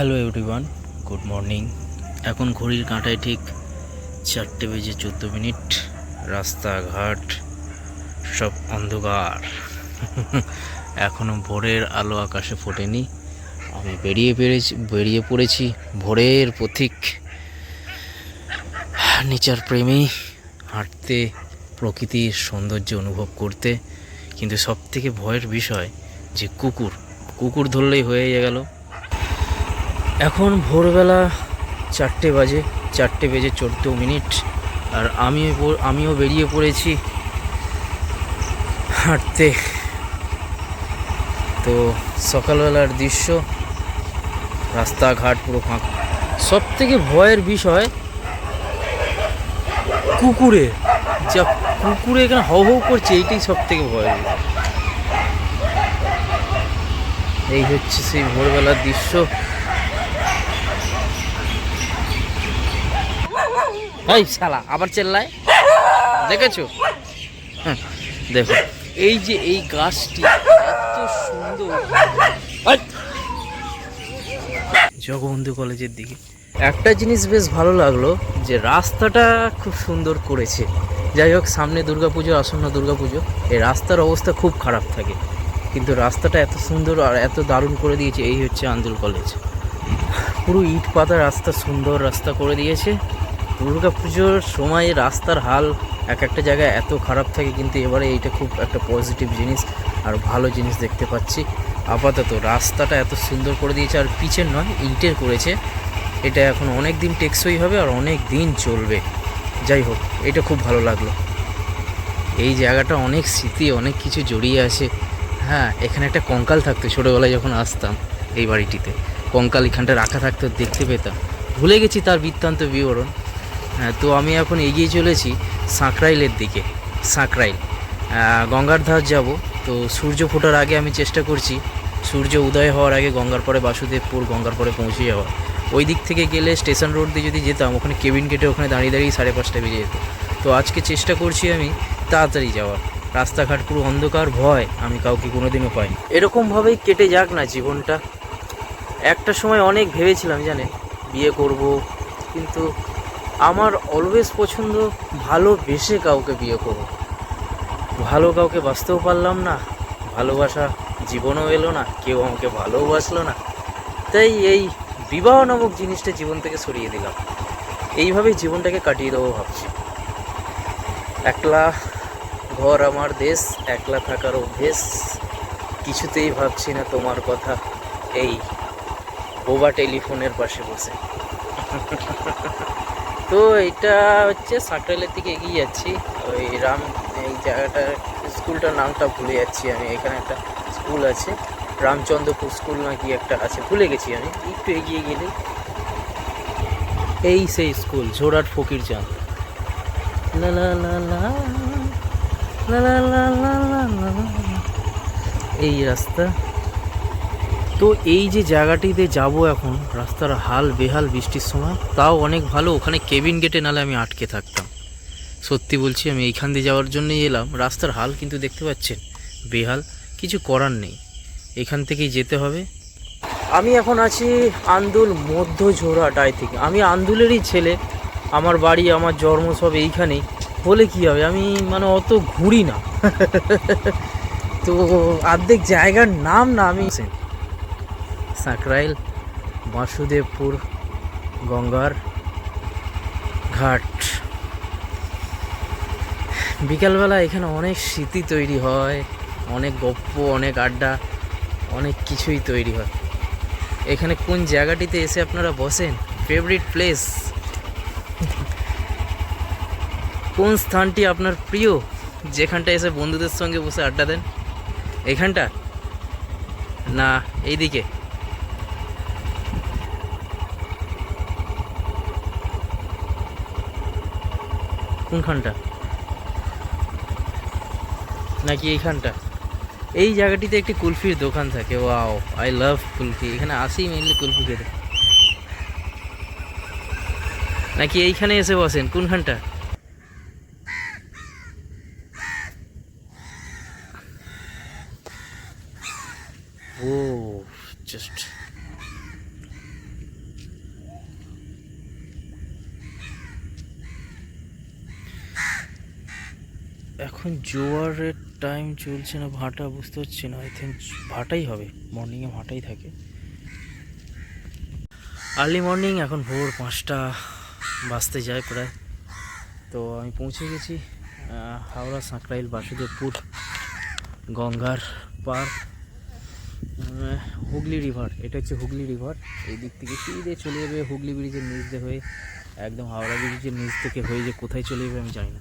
Hello everyone, good morning. এখন ঘড়ির কাঁটায় ঠিক চারটে বেজে চোদ্দ মিনিট। রাস্তাঘাট সব অন্ধকার। এখনও ভোরের আলো আকাশে ফোটেনি। আমি বেরিয়ে পেরেছি বেরিয়ে পড়েছি ভোরের পথিক নেচার প্রেমী হাঁটতে প্রকৃতির সৌন্দর্য অনুভব করতে। কিন্তু সব থেকে ভয়ের বিষয় যে কুকুর কুকুর ধরলেই হয়ে গেল। এখন ভোরবেলা চারটে বাজে, চারটে বেজে চোদ্দ মিনিট। আর আমি আমিও বেরিয়ে পড়েছি হাঁটতে। তো সকালবেলার দৃশ্য, রাস্তাঘাট পুরো ফাঁকা। সব থেকে ভয়ের বিষয়, কুকুরে। যা কুকুরে এখানে হাউ হাউ করছে, এইটাই সব থেকে ভয়ের এই হচ্ছে সেই ভোরবেলার দৃশ্য। এই শালা আবার চেল্লায়? দেখেছ? হ্যাঁ, দেখো। এই যে এই গাছটি এত সুন্দর। জগবন্ধু কলেজের দিকে। একটা জিনিস বেশ ভালো লাগল যে রাস্তাটা খুব সুন্দর করেছে। যাই হোক সামনে দুর্গাপুজো আসন্ন দুর্গাপুজো এই রাস্তার অবস্থা খুব খারাপ থাকে। কিন্তু রাস্তাটা এত সুন্দর আর এত দারুণ করে দিয়েছে এই হচ্ছে আন্দুল কলেজ। পুরো ইট পাতা রাস্তা সুন্দর রাস্তা করে দিয়েছে। পুজোর সময় রাস্তার হাল এক একটা জায়গায় এত খারাপ থাকে কিন্তু এবারে এইটা খুব একটা পজিটিভ জিনিস আর ভালো জিনিস দেখতে পাচ্ছি। আপাতত রাস্তাটা এত সুন্দর করে দিয়েছে আর পিচের নয়, ইটের করেছে। এটা এখন অনেক দিন টেকসই হবে আর অনেক দিন চলবে। যাই হোক, এটা খুব ভালো লাগল। এই জায়গাটা অনেক স্মৃতি, অনেক কিছু জড়িয়ে আছে। হ্যাঁ এখানে একটা কঙ্কাল থাকতো ছোটোবেলায় যখন আসতাম এই বাড়িটিতে। কঙ্কাল এখানটা রাখা থাকতো, দেখতে পেতাম। ভুলে গেছি তার বৃত্তান্ত বিবরণ। তো আমি এখন এগিয়ে চলেছি সাঁকরাইলের দিকে, সাঁকরাইল। গঙ্গার ধার যাব, তো সূর্য ফোটার আগে আমি চেষ্টা করছি, সূর্য উদয় হওয়ার আগে গঙ্গার পরে বাসুদেবপুর, গঙ্গার পরে পৌঁছে যাওয়া ওই দিক থেকে গেলে স্টেশন রোড দিয়ে যদি যেতাম, ওখানে কেবিন গেটে ওখানে দাঁড়িয়ে দাঁড়িয়ে সাড়ে পাঁচটা বেজে যেত। তো আজকে চেষ্টা করছি আমি তাড়াতাড়ি যাওয়ার। রাস্তাঘাট পুরো অন্ধকার, ভয়, আমি কাউকে কোনোদিনও পাইনি। এরকমভাবেই কেটে যাক না জীবনটা। একটা সময় অনেক ভেবেছিলাম, জানেন? বিয়ে করব, কিন্তু আমার অলওয়েজ পছন্দ ভালোবেসে কাউকে বিয়ে করব ভালো কাউকে বাঁচতেও পারলাম না, ভালোবাসা জীবনও এলো না, কেউ আমাকে ভালোবাসলো না। তাই এই বিবাহ নামক জিনিসটা জীবন থেকে সরিয়ে দিলাম। এইভাবেই জীবনটাকে কাটিয়ে দেবো ভাবছি। একলা ঘর আমার দেশ, একলা থাকার অভ্যেস। কিছুতেই ভাবছি না তোমার কথা, এই বোবা টেলিফোনের পাশে বসে। তো এটা হচ্ছে সাঁকরাইলের দিকে এগিয়ে যাচ্ছি ওই রাম এই জায়গাটার স্কুলটার নামটা ভুলে যাচ্ছি আমি এখানে একটা স্কুল আছে রামচন্দ্রপুর স্কুল নাকি একটা আছে ভুলে গেছি আমি একটু এগিয়ে গেলে এই সেই স্কুল ঝোড়াট ফকির চাঁদ। এই রাস্তা তো এই যে জায়গাটিতে যাব এখন, রাস্তার হাল বেহাল বৃষ্টির সময়, তাও অনেক ভালো। ওখানে কেবিন গেটে নালে আমি আটকে থাকতাম। সত্যি বলছি, আমি এইখান দিয়ে যাওয়ার জন্যই এলাম। রাস্তার হাল কিন্তু দেখতে পাচ্ছেন, বেহাল, কিছু করার নেই। এখান থেকেই যেতে হবে। আমি এখন আছি আন্দুল মধ্য ঝোড়াটায় থেকে। আমি আন্দুলেরই ছেলে, আমার বাড়ি, আমার জন্ম সব এইখানেই। বলে কি হবে? আমি মানে অত ঘুরি না। তো অর্ধেক জায়গার নাম না আমি সাঁকরাইল, বাসুদেবপুর, গঙ্গার ঘাট। বিকালবেলা এখানে অনেক স্মৃতি তৈরি হয়, অনেক গপ্প, অনেক আড্ডা, অনেক কিছুই তৈরি হয়। এখানে কোন জায়গাটিতে এসে আপনারা বসেন? ফেভারিট প্লেস কোন স্থানটি আপনার প্রিয়? যেখানটা এসে বন্ধুদের সঙ্গে বসে আড্ডা দেন? এখানটা? না, এইদিকে। কোনখানটা? নাকি এইখানটা? এই জায়গাটিতে একটি কুলফির দোকান থাকে, ওয়াও আই লাভ কুলফি, এখানে আসি মেনলি কুলফি খেতে। নাকি এইখানে এসে বসেন, কোনখানটা ও জাস্ট এখন জোয়ারের টাইম চলছে না, ভাটা বুঝতে পারছি না। আই থিঙ্ক ভাটাই হবে মর্নিংয়ে ভাটাই থাকে। আর্লি মর্নিং এখন ভোর পাঁচটা, বাজতে যায় প্রায়। তো আমি পৌঁছে গেছি হাওড়া, সাঁকরাইল, বাসুদেবপুর, গঙ্গার পার হুগলি রিভার এটা হচ্ছে হুগলি রিভার এই দিক থেকে সিধে চলে যাবে হুগলি ব্রিজের নিচ দিয়ে হয়ে, একদম হাওড়া ব্রিজের নিচ থেকে হয়ে যে কোথায় চলে যাবে আমি জানি না।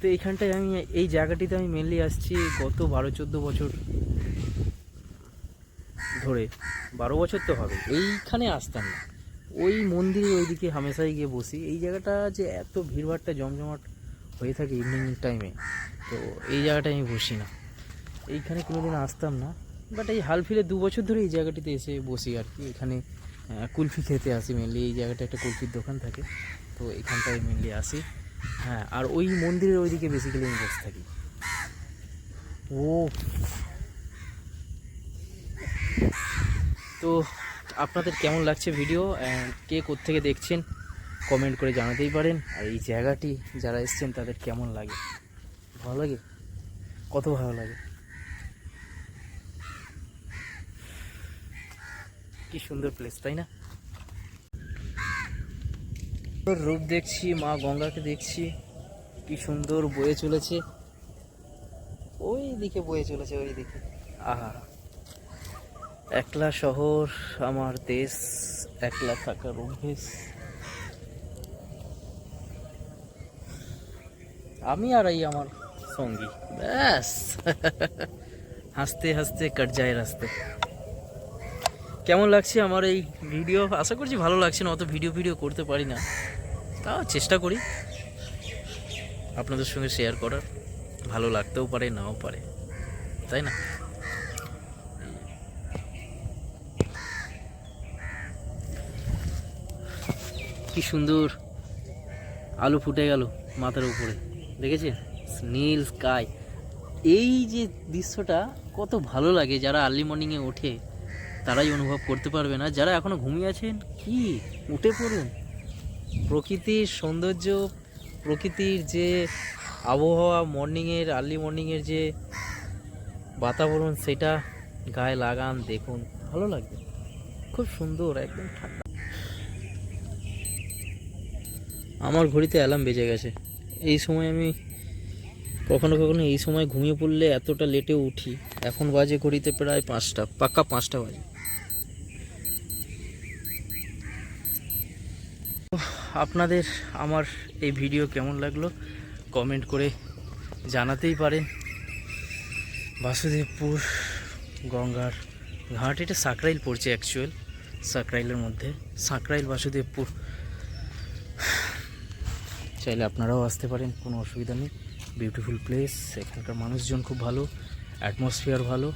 তো এইখানটায় আমি, এই জায়গাটিতে আমি মেনলি আসছি গত বারো, চোদ্দ বছর ধরে। বারো বছর তো হবে, এইখানে আসতাম না। ওই মন্দিরে ওইদিকে হামেশাই গিয়ে বসি। এই জায়গাটা যে এত ভিড়ভাড়টা জমজমাট হয়ে থাকে ইভিনিং টাইমে তো এই জায়গাটায় আমি বসি না। এইখানে কোনোদিন আসতাম না বাট এই হাল ফিরে দু বছর ধরে এই জায়গাটিতে এসে বসি আর কি। এখানে কুলফি খেতে আসি মেনলি এই জায়গাটা একটা কুলফির দোকান থাকে, তো এখানটায় মেনলি আসি। হ্যাঁ আর ওই মন্দিরের ওইদিকে বেসিক্যালি আমি বসে থাকি। ও তো আপনাদের কেমন লাগছে ভিডিও অ্যান্ড কে থেকে দেখছেন? কমেন্ট করে জানাতেই পারেন। আর এই জায়গাটি যারা এসছেন, তাদের কেমন লাগে? ভালো লাগে? কত ভালো লাগে? কি সুন্দর প্লেস তাই না? রূপ দেখছি, মা গঙ্গাকে দেখছি। কি সুন্দর বয়ে চলেছে। ওই দিকে বয়ে চলেছে ওই দিকে আহা। একলা শহর, আমার দেশ, একলা থাকার অভ্যেস। আমি আর এই আমার সঙ্গী। ব্যাস। হাসতে হাসতে কাট যায় রাস্তে কেমন লাগছে আমার এই ভিডিও? আশা করছি ভালো লাগছে না, অত ভিডিও ভিডিও করতে পারি না। তাও চেষ্টা করি। আপনাদের সঙ্গে শেয়ার করার। ভালো লাগতেও পারে, নাও পারে। তাই না? কি সুন্দর আলু ফুটে গেল মাথার উপরে। দেখেছেন? নীল স্কাই এই যে দৃশ্যটা কত ভালো লাগে, যারা আর্লি মর্নিংয়ে ওঠে, তারাই অনুভব করতে পারবে না। যারা এখনও ঘুমিয়ে আছেন, কি উঠে পড়ুন প্রকৃতির সৌন্দর্য, প্রকৃতির যে আবহাওয়া, মর্নিংয়ের আর্লি মর্নিংয়ের যে বাতাবরণ, সেটা গায়ে লাগান, দেখুন। ভালো লাগবে। খুব সুন্দর, একদম ঠান্ডা। আমার ঘড়িতে অ্যালার্ম বেজে গেছে। এই সময় আমি কখনো কখনো এই সময় ঘুমিয়ে পড়লে এতটা লেটে উঠি। এখন বাজে ঘড়িতে প্রায় পাঁচটা, পাক্কা পাঁচটা বাজে। আপনাদের আমার এই ভিডিও কেমন লাগল কমেন্ট করে জানাতেই পারেন। বাসুদেবপুর গঙ্গার ঘাট, এটা সাকরাইল পড়ছে অ্যাকচুয়াল সাকরাইলের মধ্যে। সাকরাইল, বাসুদেবপুর। চাইলে আপনারাও আসতে পারেন, কোনো অসুবিধা নেই। বিউটিফুল প্লেস এখানকার মানুষজন খুব ভালো অ্যাটমসফিয়ার ভালো।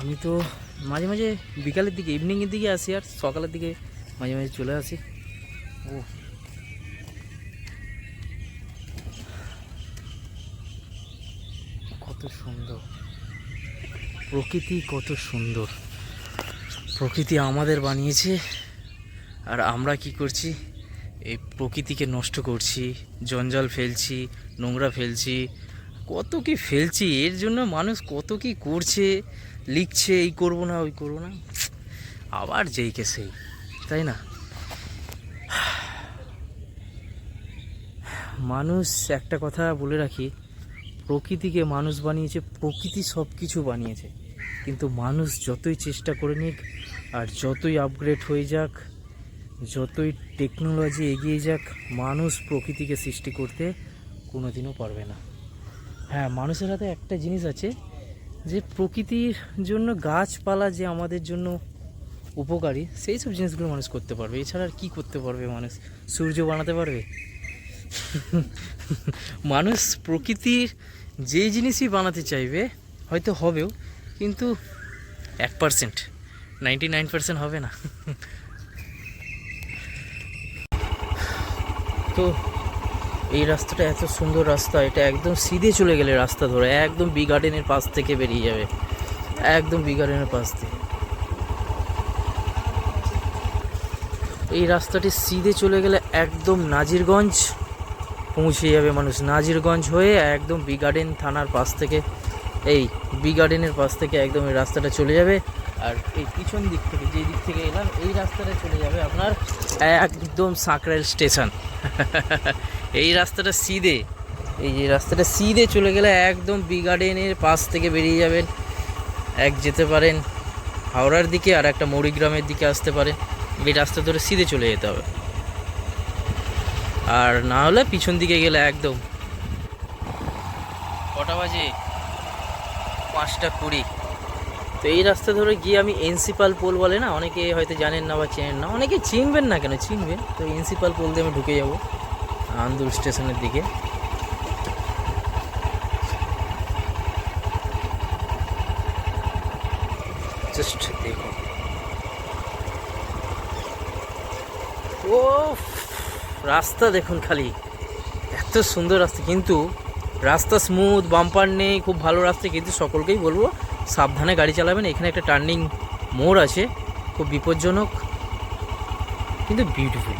আমি তো মাঝে মাঝে বিকালের দিকে ইভিনিংয়ের দিকে আসি আর সকালের দিকে মাঝে মাঝে চলে আসি। ও কত সুন্দর। প্রকৃতি কত সুন্দর। প্রকৃতি আমাদের বানিয়েছে। আর আমরা কি করছি? এই প্রকৃতিকে নষ্ট করছি, জঞ্জাল ফেলছি, নোংরা ফেলছি। কত কি ফেলছি, এর জন্য মানুষ কত কি করছে, লিখছে, এই করব না, ওই করব না। আবার যেই কে সেই। তাই না? মানুষ, একটা কথা বলে রাখি, প্রকৃতিকে মানুষ বানিয়েছে, প্রকৃতি সব কিছু বানিয়েছে। কিন্তু মানুষ যতই চেষ্টা করে নিক, আর যতই আপগ্রেড হয়ে যাক, যতই টেকনোলজি এগিয়ে যাক, মানুষ প্রকৃতিকে সৃষ্টি করতে কোনোদিনও পারবে না। হ্যাঁ মানুষের হাতে একটা জিনিস আছে যে প্রকৃতির জন্য গাছপালা যে আমাদের জন্য উপকারী, সেই সব জিনিসগুলো মানুষ করতে পারবে। এছাড়া আর কী করতে পারবে মানুষ? সূর্য বানাতে পারবে? মানুষ প্রকৃতির যে জিনিসই বানাতে চাইবে, হয়তো হবেও, কিন্তু এক পার্সেন্ট নাইনটি নাইন পার্সেন্ট হবে না। তো এই রাস্তাটা এত সুন্দর রাস্তা, এটা একদম সিধে চলে গেলে রাস্তা ধরে, একদম বি গার্ডেনের পাশ থেকে বেরিয়ে যাবে। একদম বি গার্ডেনের পাশ থেকে। এই রাস্তাটি সিধে চলে গেলে একদম নাজিরগঞ্জ পৌঁছে যাবে মানুষ। নাজিরগঞ্জ হয়ে একদম বি গার্ডেন থানার পাশ থেকে, এই বি গার্ডেনের পাশ থেকে একদম এই রাস্তাটা চলে যাবে। আর এই পিছন দিক থেকে, যে দিক থেকে এলাম, এই রাস্তাটা চলে যাবে আপনার একদম সাঁকরাইল স্টেশন। এই রাস্তাটা সিধে, এই যে রাস্তাটা সিধে চলে গেলে একদম বি গার্ডেনের পাশ থেকে বেরিয়ে যাবেন। এক যেতে পারেন হাওড়ার দিকে আর একটা মৌরিগ্রামের দিকে আসতে পারেন। এই রাস্তা ধরে সিধে চলে যেতে হবে। আর না হলে পিছন দিকে গেলে একদম। কটা বাজে? পাঁচটা কুড়ি। তো এই রাস্তা ধরে গিয়ে আমি এনসিপাল পোল বলে না, অনেকে হয়তো জানেন না বা চেনেন না, অনেকে চিনবেন না কেন? চিনবেন। তো এনসিপাল পোল দিয়ে আমি ঢুকে যাব আন্দুল স্টেশনের দিকে। জাস্ট দেখুন। ও রাস্তা দেখুন খালি। এত সুন্দর রাস্তা, কিন্তু রাস্তা স্মুথ বাম্পার নেই, খুব ভালো রাস্তা, কিন্তু সকলকেই বলব, সাবধানে গাড়ি চালাবেন। এখানে একটা টার্নিং মোড় আছে, খুব বিপজ্জনক, কিন্তু বিউটিফুল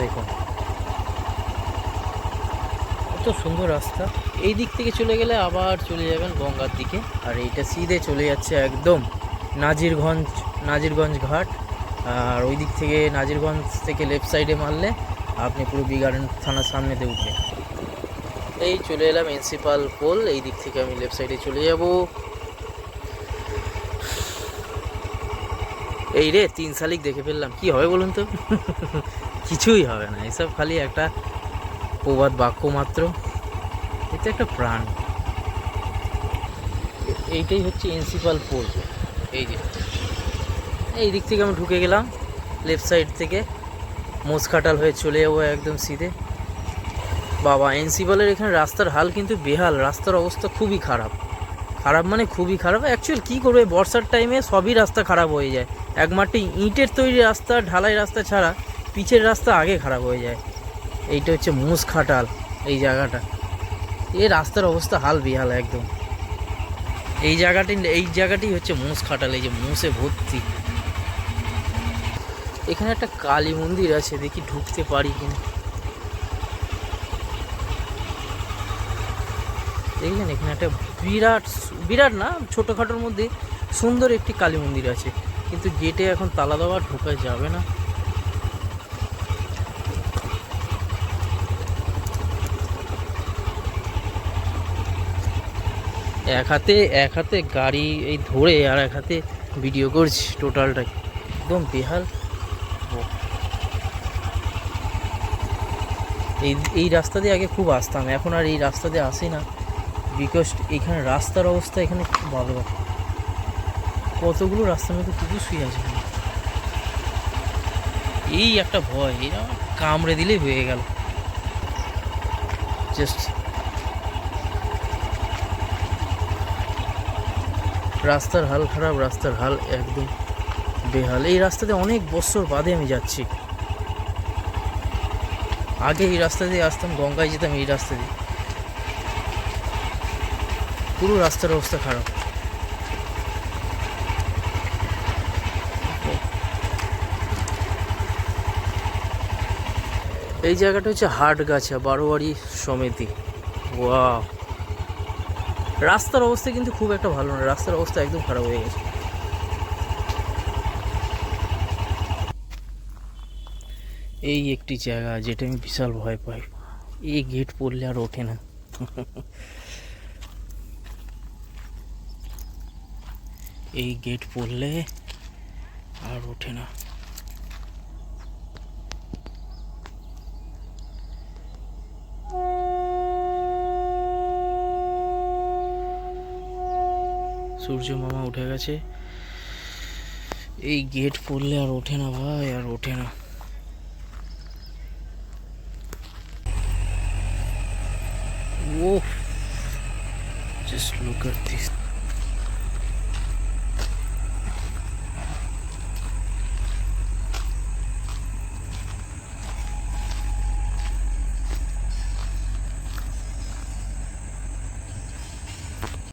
দেখুন কত সুন্দর রাস্তা। এই দিক থেকে চলে গেলে আবার চলে যাবেন গঙ্গার দিকে। আর এইটা সিধে চলে যাচ্ছে একদম নাজিরগঞ্জ নাজিরগঞ্জ ঘাট। আর ওই দিক থেকে নাজিরগঞ্জ থেকে লেফট সাইডে মারলে আপনি পুরো বিগার্ডেন থানার সামনেতে উঠবেন। এই চলে এলাম এনসিপাল পোল, এই দিক থেকে আমি লেফট সাইডে চলে যাব। এই রে, তিন শালিক দেখে ফেললাম। কি হবে বলুন তো? কিছুই হবে না, এসব খালি একটা প্রবাদ বাক্য মাত্র। এটা একটা প্রাণ। এইটাই হচ্ছে এনসিপাল পোল এই যে। এই দিক থেকে আমি ঢুকে গেলাম। লেফট সাইড থেকে মোসখাটাল হয়ে চলে যাব একদম সিধে। বাবা এনসিপালের এখানে রাস্তার হাল কিন্তু বেহাল। রাস্তার অবস্থা খুবই খারাপ। খারাপ মানে খুবই খারাপ। অ্যাকচুয়াল কী করবে? বর্ষার টাইমে সবই রাস্তা খারাপ হয়ে যায়। একমাত্র ইঁটের তৈরি রাস্তা, ঢালাই রাস্তা ছাড়া পিচের রাস্তা আগে খারাপ হয়ে যায়। এইটা হচ্ছে মুস খাটাল, এই জায়গাটা। এই রাস্তার অবস্থা হাল বিহাল একদম। এই জায়গাটি এই জায়গাটি হচ্ছে মুস খাটাল, এই যে মুসে ভর্তি। এখানে একটা কালী মন্দির আছে, দেখি ঢুকতে পারি কিনা। দেখলেন এখানে একটা বিরাট বিরাট না, ছোটোখাটোর মধ্যে সুন্দর একটি কালী মন্দির আছে। কিন্তু গেটে এখন তালা দেওয়া ঢোকা যাবে না। এক হাতে এক হাতে গাড়ি এই ধরে আর এক হাতে ভিডিও করছি টোটালটাই একদম বেহাল। এই এই রাস্তা দিয়ে আগে খুব আসতাম, এখন আর এই রাস্তা দিয়ে আসি না। বিকজ এখানে রাস্তার অবস্থা এখানে খুব ভালো কতগুলো রাস্তার মধ্যে কুকুর শুয়ে আছে? এই একটা ভয়, এরা কামড়ে দিলেই হয়ে গেল। জাস্ট রাস্তার হাল খারাপ, রাস্তার হাল একদম বেহাল। এই রাস্তাতে অনেক বছর বাদে আমি যাচ্ছি। আগে এই রাস্তা দিয়ে আসতাম, গঙ্গায় যেতাম, এই রাস্তা দিয়ে। পুরো রাস্তার অবস্থা খারাপ। এই জায়গাটা হচ্ছে হাটগাছা বারোয়ারি সমিতি। ওয়া রাস্তার অবস্থা কিন্তু খুব একটা ভালো না, রাস্তার অবস্থা একদম খারাপ হয়ে গেছে। এই একটি জায়গা যেটা আমি বিশাল ভয় পাই। এই গেট পড়লে আর ওঠে না। এই গেট পড়লে আর ওঠে না। সূর্য মামা উঠে গেছে। এই গেট পড়লে আর ওঠে না ভাই, আর ওঠে না। ও জাস্ট লুক at this